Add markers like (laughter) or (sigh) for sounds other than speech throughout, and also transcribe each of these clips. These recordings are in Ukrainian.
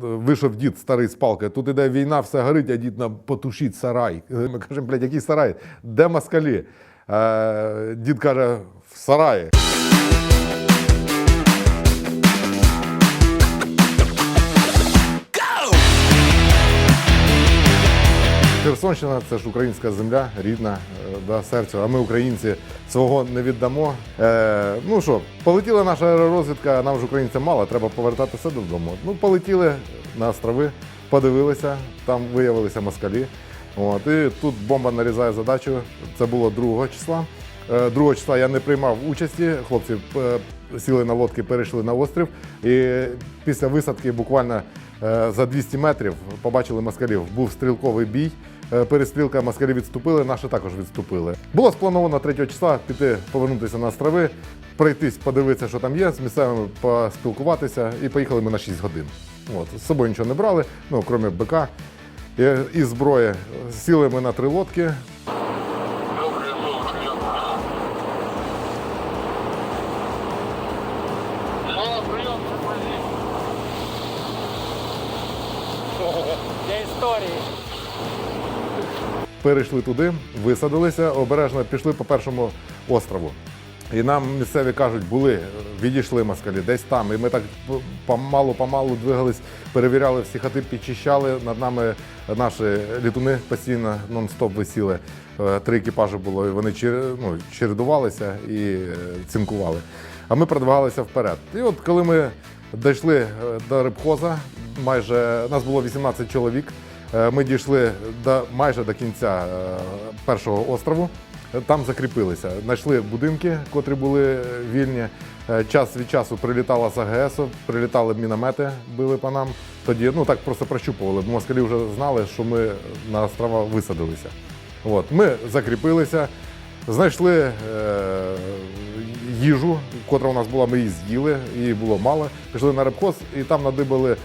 Вийшов дід старий з палкою. Тут іде війна, все горить, а дід нам потушіть сарай. Ми кажемо, блядь, який сарай? Де москалі? Е, дід каже, в сараї. Херсонщина це ж українська земля, рідна е, да, серцю. А ми, українці, свого не віддамо. Е, ну що, полетіла наша аеророзвідка, нам ж українцям мало, треба повертатися додому. Ну, полетіли на острови, подивилися, там виявилися москалі. От, і тут бомба нарізає задачу. Це було 2 числа. Е, 2 числа я не приймав участі. Хлопці е, сіли на лодки, перейшли на острів. І після висадки буквально е, за 200 метрів побачили москалів. Був стрілковий бій. Е, Перестрілка москалі відступили, наші також відступили. Було сплановано 3 числа піти, повернутися на острови, пройтись, подивитися, що там є, з місцевими поспілкуватися, і поїхали ми на 6 годин. От, з собою нічого не брали, ну, крім БК і, і зброї. Сіли ми на три лодки, Мало прием, Для історії. Перейшли туди, висадилися, обережно пішли по першому острову. І нам місцеві кажуть, були, відійшли москалі, десь там. І ми так помалу-помалу двигались, перевіряли всі хати, підчищали. Над нами наші літуни постійно нон-стоп висіли. Е, Три екіпажі було, і вони ну, чередувалися і е, цинкували. А ми продвигалися вперед. І от коли ми дійшли е, до рибхоза, майже нас було 18 чоловік. Е, Ми дійшли до майже до кінця е, першого острову. Там закріпилися. Знайшли будинки, котрі були вільні. Е, Час від часу прилітала з АГС, прилітали міномети, били по нам. Тоді ну так просто прощупували, москалі вже знали, що ми на острова висадилися. От, ми закріпилися, знайшли е, їжу, котра у нас була, ми її з'їли, її було мало. Пішли на рибхоз і там надибали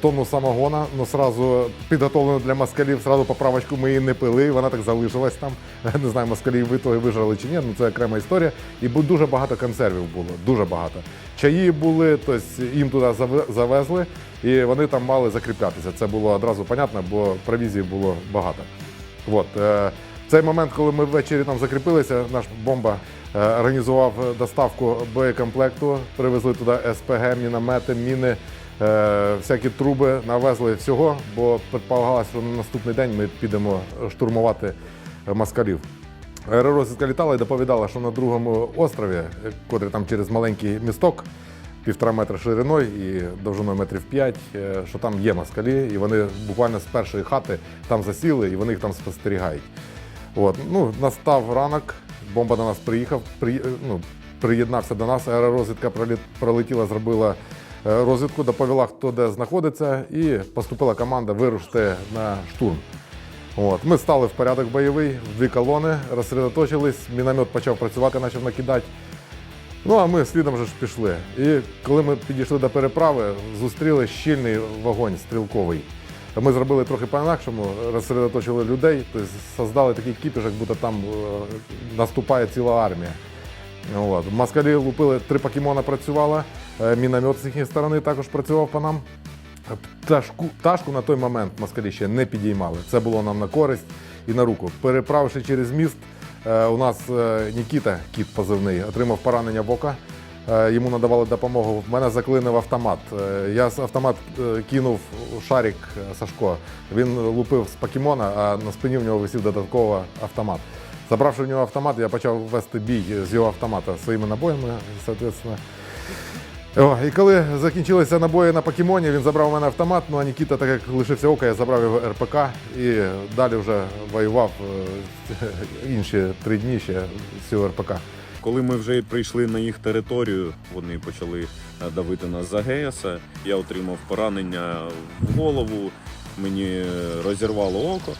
тонну самогона, ну сразу підготовлену для москалів, сразу поправочку ми її не пили, вона так залишилась там. (laughs) Не знаю, москалі ви того вижрали чи ні, ну це окрема історія. І дуже багато консервів було, дуже багато. Чаї були, тобто їм туди заве- завезли, і вони там мали закріплятися. Це було одразу понятно, бо провізії було багато. От, е, цей момент, коли ми ввечері там закріпилися, наш бомба е, організував доставку боєкомплекту, привезли туди СПГ, міномети, міни, е, всякі труби, навезли всього, бо предполагалось, що на наступний день ми підемо штурмувати е, москалів. Аеророзвідка літала і доповідала, що на другому острові, е, котрий там через маленький місток, півтора метра шириною і довжиною метрів п'ять, е, що там є москалі, і вони буквально з першої хати там засіли, і вони їх там спостерігають. От. Ну, настав ранок, бомба до нас приїхав, при, ну, приєднався до нас, аеророзвідка пролетіла, зробила е, розвідку, доповіла, хто де знаходиться, і поступила команда вирушити на штурм. От. Ми стали в порядок бойовий, в дві колони, розсередоточились, міномет почав працювати, почав накидати. Ну, а ми слідом вже ж пішли. І коли ми підійшли до переправи, зустріли щільний вогонь стрілковий. Ми зробили трохи по-інакшому, розсередоточили людей, тобто создали такий кіпіш, як будто там е, наступає ціла армія. От. Москалі лупили, три покемона працювало, е, міномет з їхньої сторони також працював по нам. Пташку, пташку на той момент москалі ще не підіймали. Це було нам на користь і на руку. Переправивши через міст, е, у нас е, Нікіта, кіт позивний, отримав поранення в ока. Е, Йому надавали допомогу. В мене заклинив автомат. Е, Я з автомат е, кинув шарик е, Сашко. Він лупив з покемона, а на спині в нього висів додатково автомат. Забравши в нього автомат, я почав вести бій з його автомата своїми набоями, соответственно. О, і коли закінчилися набої на покемоні, він забрав у мене автомат, ну а Нікіта, так як лишився ока, я забрав його РПК і далі вже воював е, (laughs) інші три дні ще з цього РПК. Коли ми вже прийшли на їх територію, вони почали е, давити нас з АГС. Я отримав поранення в голову, мені розірвало око.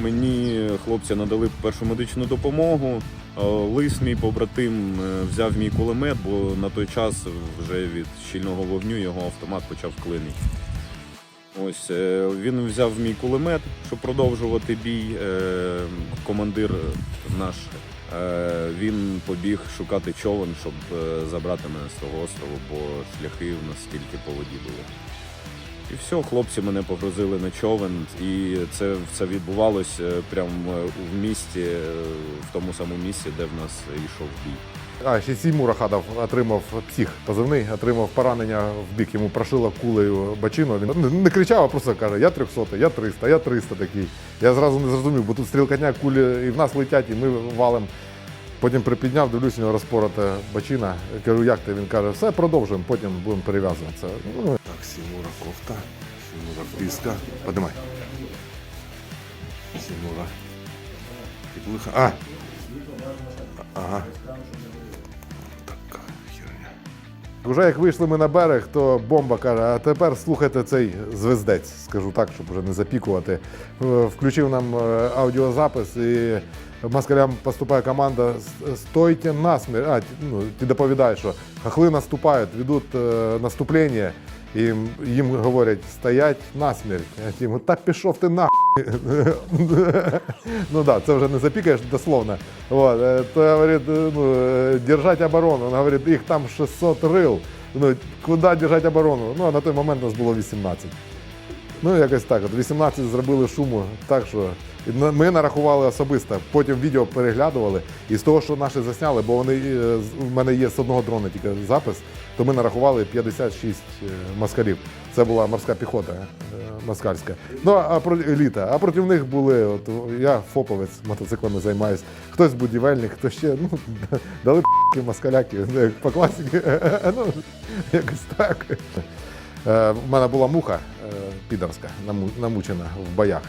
Мені хлопці надали першу медичну допомогу. Е, Лис, мій побратим, е, взяв мій кулемет, бо на той час вже від щільного вогню його автомат почав клинити. Ось е, він взяв мій кулемет, щоб продовжувати бій. Командир наш він побіг шукати човен, щоб забрати мене з того острову, бо шляхи в нас тільки по воді були. І все, хлопці мене погрузили на човен, і це все відбувалося прямо в місті, е, в тому самому місці, де в нас йшов бій. А, ще Сіймур Ахадов отримав псих позивний, отримав поранення в бік. Йому прошило кулею бачину. Він не- кричав, а просто каже: я 300, я 300, я 300 такий. Я зразу не зрозумів, бо тут стрілкотня кулі і в нас летять, і ми валим. Потім припідняв, дивлюсь, у нього розпорота бачина. Кажу, як ти? Він каже, все, продовжуємо, потім будемо перев'язуватися. Ну, так, Сімура кофта, Сімура фріска. Подимай. Сімура. Підлиха. А! Ага. Така херня. Вже як вийшли ми на берег, то бомба каже, а тепер слухайте цей звездець, скажу так, щоб вже не запікувати. Е, Включив нам е, аудіозапис і москалям поступає команда «Стойте насмерть». А, ну, ти доповідаєш, що хахли наступають, ведуть е, наступлення, і їм, їм говорять стоять насмерть. Я йому, та пішов ти на. Ну да, це вже не запікаєш дословно. Вот. е, То говорить, е, ну, держать оборону. Він говорить, їх там 600 рил. Ну, куди держати оборону? Ну, а на той момент нас було 18. Ну, якось так. От 18 зробили шуму, так що ми нарахували особисто. Потім відео переглядували. І з того, що наші засняли, бо вони е, в мене є з одного дрона тільки запис, то ми нарахували 56 е, москалів. Це була морська піхота е, москальська. Ну а про еліта. А проти них були. От я фоповець мотоциклами займаюсь. Хтось будівельник, хто ще ну (laughs) дали москаляки, по класіки. (laughs) Ну, якось так. Е, В мене була муха е, підарська, намучена в боях.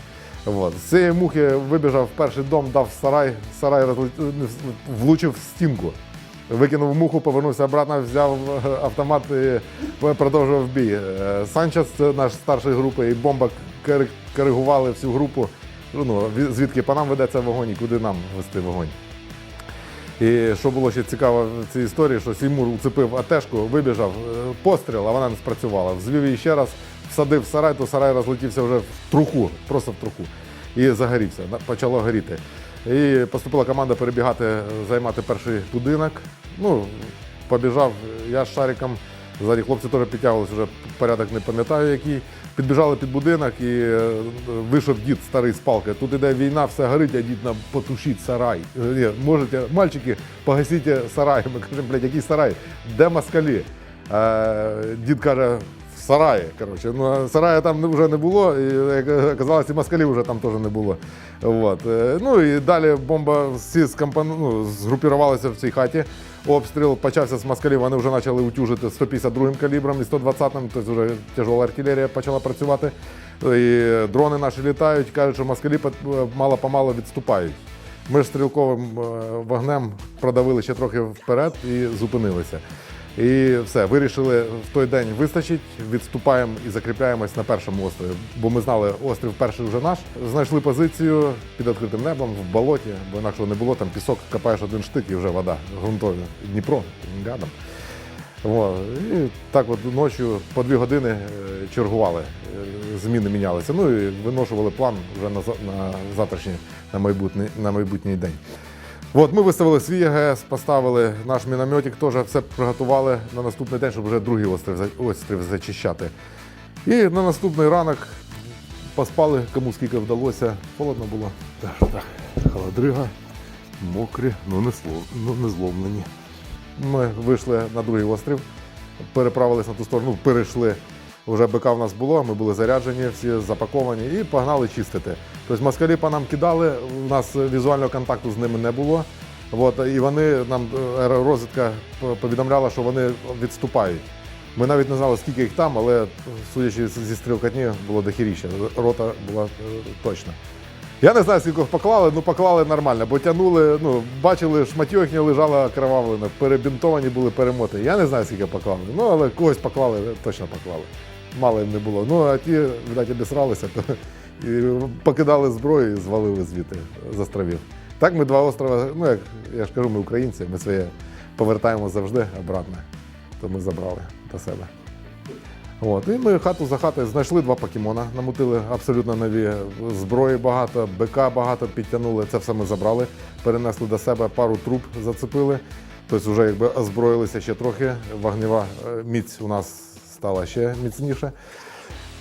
От. З цієї мухи вибіжав в перший дом, дав сарай, сарай розлет- влучив в стінку. Викинув муху, повернувся обратно, взяв е, автомат і продовжував бій. Е, Санчес, наш старший групи, і бомба коригували всю групу. Ну, звідки по нам ведеться вогонь і куди нам вести вогонь. І що було ще цікаво в цій історії, що Сімур уцепив атешку, вибіжав, е, постріл, а вона не спрацювала. Взвів її ще раз, всадив в сарай, то сарай розлетівся вже в труху, просто в труху. І загорівся, почало горіти. І поступила команда перебігати, е, займати перший будинок. Ну, побіжав я з шариком. Ззаді хлопці теж підтягувалися, вже порядок не пам'ятаю який. Підбіжали під будинок і е, вийшов дід старий з палки. Тут іде війна, все горить, а дід нам потушіть сарай. Ні, можете, мальчики, погасіть сарай. Ми кажемо, блядь, який сарай? Де москалі? Е, дід каже, в сараї. Коротше. Ну, сарая там вже не було, і оказалось, і москалів вже там теж не було. От. Е, Ну і далі бомба всі скомпон... ну, згрупірувалися в цій хаті. Обстріл почався з москалів, вони вже почали утюжити 152 м калібром і 120-м, тобто вже тяжола артилерія почала працювати. І дрони наші літають, кажуть, що москалі мало-помало відступають. Ми ж стрілковим е, вогнем продавили ще трохи вперед і зупинилися. І все, вирішили в той день вистачить, відступаємо і закріпляємось на першому острові. Бо ми знали, острів перший вже наш. Знайшли позицію під відкритим небом в болоті, бо інакше не було там пісок, копаєш один штик і вже вода ґрунтовна. Дніпро рядом. О, і так от ночі по дві години е, чергували, е, зміни мінялися. Ну і виношували план вже на, на завтрашній, на майбутній, на майбутній день. От ми виставили свій АГС, поставили наш мінометик, теж все приготували на наступний день, щоб вже другий острів, острів зачищати. І на наступний ранок поспали, кому скільки вдалося. Холодно було. Так, так, холодрига, мокрі, ну не, слов, ну, не зломлені. Ми вийшли на другий острів, переправились на ту сторону, ну, перейшли. Вже БК в нас було, ми були заряджені, всі запаковані і погнали чистити. Тобто москалі по нам кидали, у нас візуального контакту з ними не було. От, і вони нам е, аеророзвідка п- повідомляла, що вони відступають. Ми навіть не знали, скільки їх там, але судячи зі стрілкотні, було дохіріще. Рота була е, точно. Я не знаю, скільки їх поклали, ну поклали нормально, бо тягнули, ну, бачили, шматьо їхнє лежало перебінтовані були перемоти. Я не знаю, скільки поклали. Ну, але когось поклали, точно поклали. Мало їм не було. Ну, а ті, видать, обісралися, то і покидали зброю і звалили звідти з островів. Так ми два острова, ну як я ж кажу, ми українці, ми своє повертаємо завжди обратно. То ми забрали до себе. От, і ми хату за хатою знайшли два покемона, намутили абсолютно нові зброї багато, БК багато підтягнули. Це все ми забрали, перенесли до себе, пару труб зацепили. Тобто вже якби озброїлися ще трохи. Вогнева е, міць у нас стала ще міцніше.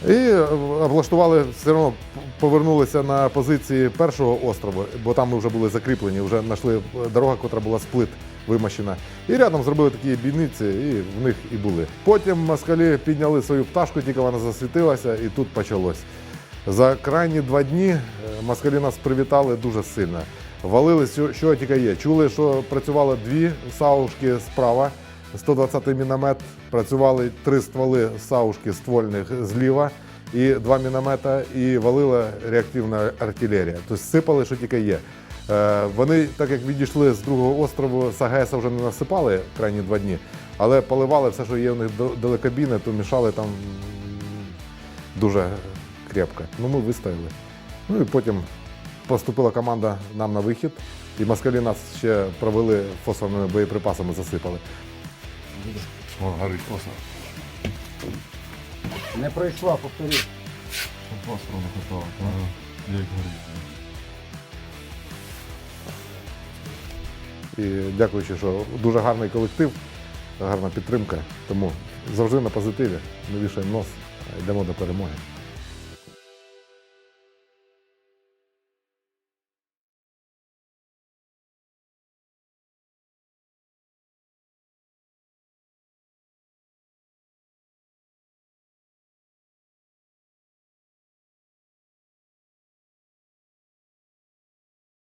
І е, облаштували, все одно повернулися на позиції першого острову, бо там ми вже були закріплені, вже знайшли дорогу, яка була з плит вимощена. І рядом зробили такі бійниці, і в них і були. Потім москалі підняли свою пташку, тільки вона засвітилася, і тут почалось. За крайні два дні е, москалі нас привітали дуже сильно. Валили, що тільки є. Чули, що працювали дві саушки справа, 120-й міномет, працювали три стволи саушки ствольних зліва і два міномета, і валила реактивна артилерія. Тобто сипали, що тільки є. Е, Вони, так як відійшли з другого острову, з вже не насипали крайні два дні, але поливали все, що є у них далекобійне, то мішали там дуже крепко. Ну, ми вистояли. Ну і потім поступила команда нам на вихід, і москалі нас ще провели фосфорними боєприпасами, засипали. О, горить класно. Не пройшла, повторю. Фосфору не хватало. Як горить. І дякуючи, що дуже гарний колектив, гарна підтримка. Тому завжди на позитиві. Не вішаємо нос, йдемо до перемоги.